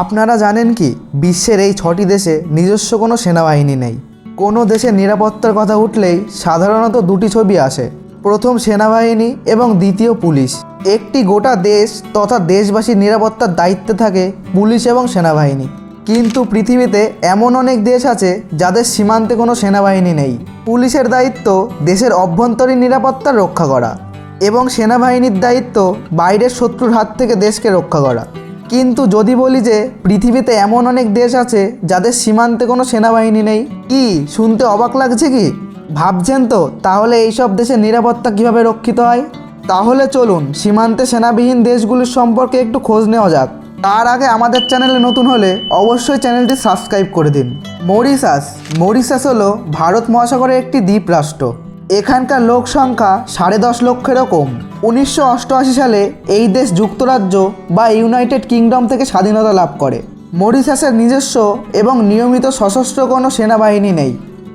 আপনারা জানেন কি, বিশ্বের এই ছটি দেশে নিজস্ব কোনো সেনাবাহিনী নেই। কোনো দেশের নিরাপত্তার কথা উঠলেই সাধারণত দুটি ছবি আসে, প্রথম সেনাবাহিনী এবং দ্বিতীয় পুলিশ। একটি গোটা দেশ তথা দেশবাসীর নিরাপত্তার দায়িত্বে থাকে পুলিশ এবং সেনাবাহিনী। কিন্তু পৃথিবীতে এমন অনেক দেশ আছে যাদের সীমান্তে কোনো সেনাবাহিনী নেই। পুলিশের দায়িত্ব দেশের অভ্যন্তরীণ নিরাপত্তা রক্ষা করা এবং সেনাবাহিনীর দায়িত্ব বাইরের শত্রুর হাত থেকে দেশকে রক্ষা করা। কিন্তু যদি বলি যে পৃথিবীতে এমন অনেক দেশ আছে যাদের সীমান্তে কোনো সেনাবাহিনী নেই, কি শুনতে অবাক লাগছে কি? ভাবছেন তো, তাহলে এইসব দেশের নিরাপত্তা কীভাবে রক্ষিত হয়? তাহলে চলুন, সীমান্তে সেনাবিহীন দেশগুলির সম্পর্কে একটু খোঁজ নেওয়া যাক। তার আগে আমাদের চ্যানেলে নতুন হলে অবশ্যই চ্যানেলটি সাবস্ক্রাইব করে দিন। মরিশাস মরিশাস হলো ভারত মহাসাগরের একটি দ্বীপ রাষ্ট্র এখানকার লোক সংখ্যা সাড়ে দশ লক্ষেরও কম। উনিশশো অষ্টআশি সালে এই দেশ যুক্তরাজ্য বা ইউনাইটেড কিংডম থেকে স্বাধীনতা লাভ করে। মরিশাসের নিজস্ব এবং নিয়মিত সশস্ত্র কোনো সেনাবাহিনী নেই।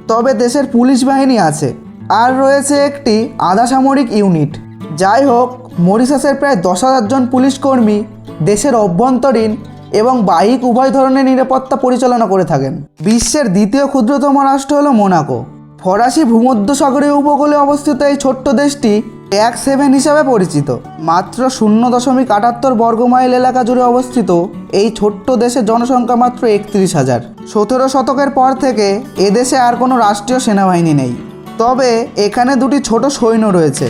তবে দেশের পুলিশ বাহিনী আছে। আর রয়েছে একটি আধা সামরিক ইউনিট। যাই হোক, মরিশাসের প্রায় দশ হাজার জন পুলিশ কর্মী দেশের অভ্যন্তরীণ এবং বাহিক উভয় ধরনের নিরাপত্তা পরিচালনা করে থাকেন। বিশ্বের দ্বিতীয় ক্ষুদ্রতম রাষ্ট্র হলো মোনাকো। ফরাসি ভূমধ্যসাগরীয় উপকূলে অবস্থিত এই ছোট্ট দেশটি ট্যাগ সেভেন হিসাবে পরিচিত। মাত্র শূন্য দশমিক আটাত্তর বর্গমাইল এলাকা জুড়ে অবস্থিত এই ছোট্ট দেশের জনসংখ্যা মাত্র একত্রিশ হাজার। সতেরো শতকের পর থেকে এদেশে আর কোনো রাষ্ট্রীয় সেনাবাহিনী নেই। তবে এখানে দুটি ছোট সৈন্য রয়েছে।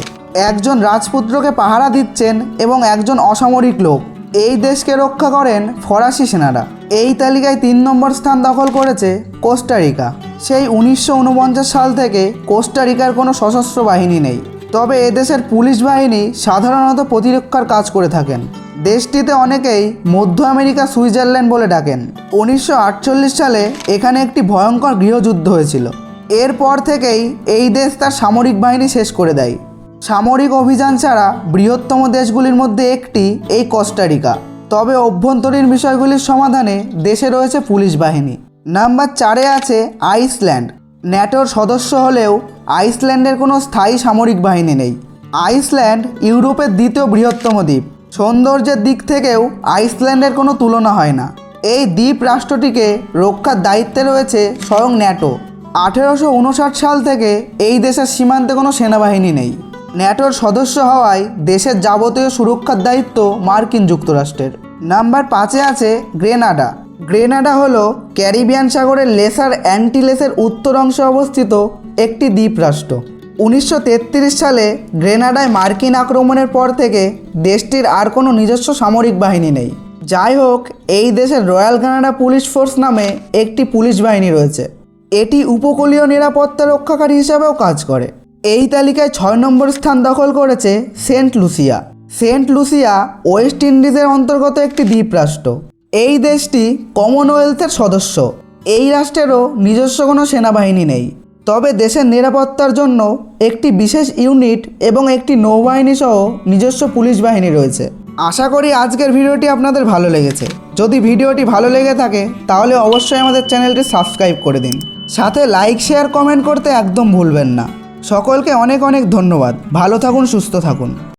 একজন রাজপুত্রকে পাহারা দিচ্ছেন এবং একজন অসামরিক লোক। এই দেশকে রক্ষা করেন ফরাসি সেনারা। এই তালিকায় তিন নম্বর স্থান দখল করেছে কোস্টারিকা সেই উনিশশো উনপঞ্চাশ সাল থেকে কোস্টারিকার কোনো সশস্ত্র বাহিনী নেই। তবে এদেশের পুলিশ বাহিনী সাধারণত প্রতিরক্ষার কাজ করে থাকেন। দেশটিতে অনেকেই মধ্য আমেরিকা, সুইজারল্যান্ড বলে ডাকেন। উনিশশো আটচল্লিশ সালে এখানে একটি ভয়ঙ্কর গৃহযুদ্ধ হয়েছিল। এরপর থেকেই এই দেশ তার সামরিক বাহিনী শেষ করে দেয়। সামরিক অভিযান ছাড়া বৃহত্তম দেশগুলির মধ্যে একটি, এই কস্টারিকা তবে অভ্যন্তরীণ বিষয়গুলির সমাধানে দেশে রয়েছে পুলিশ বাহিনী। নাম্বার চারে আছে আইসল্যান্ড। ন্যাটোর সদস্য হলেও আইসল্যান্ডের কোনো স্থায়ী সামরিক বাহিনী নেই। আইসল্যান্ড ইউরোপের দ্বিতীয় বৃহত্তম দ্বীপ। সৌন্দর্যের দিক থেকেও আইসল্যান্ডের কোনো তুলনা হয় না। এই দ্বীপ রাষ্ট্রটিকে রক্ষার দায়িত্বে রয়েছে স্বয়ং ন্যাটো। আঠেরোশো উনষাট সাল থেকে এই দেশের সীমান্তে কোনো সেনাবাহিনী নেই। ন্যাটোর সদস্য হওয়ায় দেশের যাবতীয় সুরক্ষার দায়িত্ব মার্কিন যুক্তরাষ্ট্রের। নাম্বার পাঁচে আছে গ্রেনাডা। গ্রেনাডা হলো ক্যারিবিয়ান সাগরের লেসার অ্যান্টিলেসের উত্তর অংশে অবস্থিত একটি দ্বীপ রাষ্ট্র উনিশশো সালে গ্রেনাডায় মার্কিন আক্রমণের পর থেকে দেশটির আর কোনো নিজস্ব সামরিক বাহিনী নেই। যাই হোক, এই দেশের রয়্যাল কানাডা পুলিশ ফোর্স নামে একটি পুলিশ বাহিনী রয়েছে। এটি উপকূলীয় নিরাপত্তা রক্ষাকারী হিসাবেও কাজ করে। এই তালিকায় ছয় নম্বর স্থান দখল করেছে Saint Lucia. Saint Lucia West ইন্ডিজের অন্তর্গত একটি দ্বীপ রাষ্ট্র এই দেশটি কমনওয়েলথের সদস্য। এই রাষ্ট্রেরও নিজস্ব কোনো সেনাবাহিনী নেই। তবে দেশের নিরাপত্তার জন্য একটি বিশেষ ইউনিট এবং একটি নৌবাহিনী সহ নিজস্ব পুলিশ বাহিনী রয়েছে। আশা করি আজকের ভিডিওটি আপনাদের ভালো লেগেছে। যদি ভিডিওটি ভালো লেগে থাকে, তাহলে অবশ্যই আমাদের চ্যানেলটি সাবস্ক্রাইব করে দিন। সাথে লাইক, শেয়ার, কমেন্ট করতে একদম ভুলবেন না। সকলকে অনেক অনেক ধন্যবাদ। ভালো থাকুন, সুস্থ থাকুন।